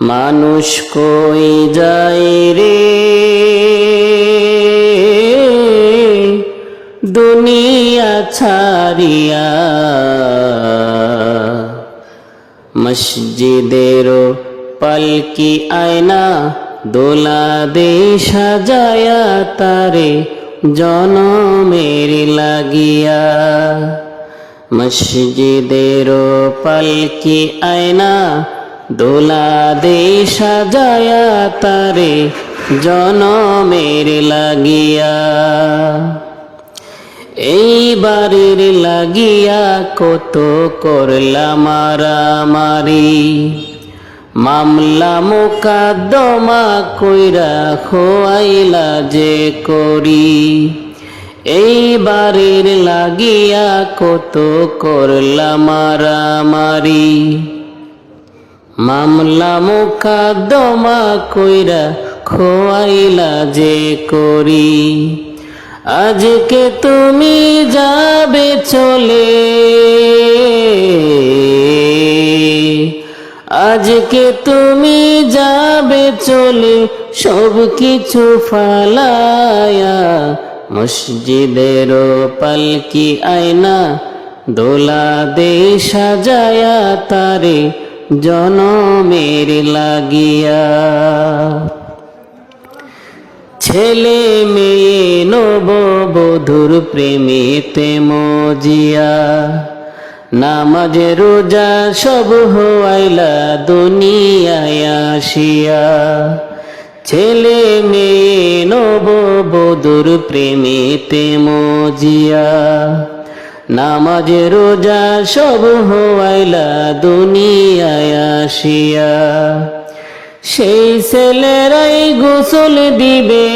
মানুষ কই যায় রে? দুনিয়া ছাড়িয়া মসজিদেরও পালকি আয়না, দোলা দে সাজায়া তারে জনমের লাগিয়া। মসজিদেরও পালকি আয়না দোলা দে সাজায়া তারে জনমের লাগিয়া। এই বাড়ির লাগিয়া কত করলা মারামারি মামলা মোকাদ্দমা কইরা খোয়াইলা যে করি। এই বাড়ির লাগিয়া কত করলা মারামারি মামলা মোকাদ্দমা কইরা খোয়াইলা যে করি। আজকে তুমি যাবে চলে। আজকে তুমি যাবে চলে, সব কিছু ফালায়া মসজিদের পালকি আয়না দোলা দে সাজায়া তারে জনমের লাগিয়া। ছেলে মেয়ে নব বধুর প্রেমেতে মজিয়া। নামাজ, রোজা সব হওয়াইলা দুনিয়ায় আসিয়া। ছেলে মেয়ে নব বধুর প্রেমেতে মজিয়া। নামাজ রোজা সব হওয়াইলা দুনিয়ায় আসিয়া। সেই ছেলেরাই গোসল দিবে।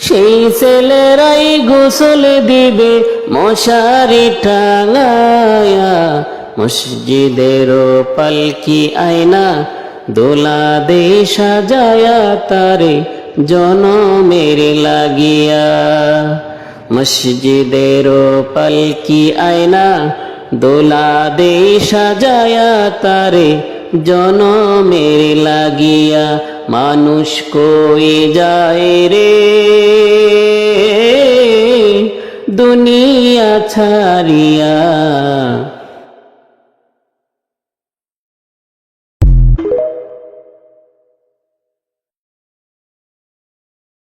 সেই ছেলেরাই গোসল দিবে মশারি টাঙায়া। মসজিদের পালকি আয়না দোলা দে সাজায়া তারে জনমের লাগিয়া মসজিদের পালকি আয়না দোলা দে সাজায়া তারে জনমের লাগিয়া মানুষ কই যায় রে? দুনিয়া ছাড়িয়া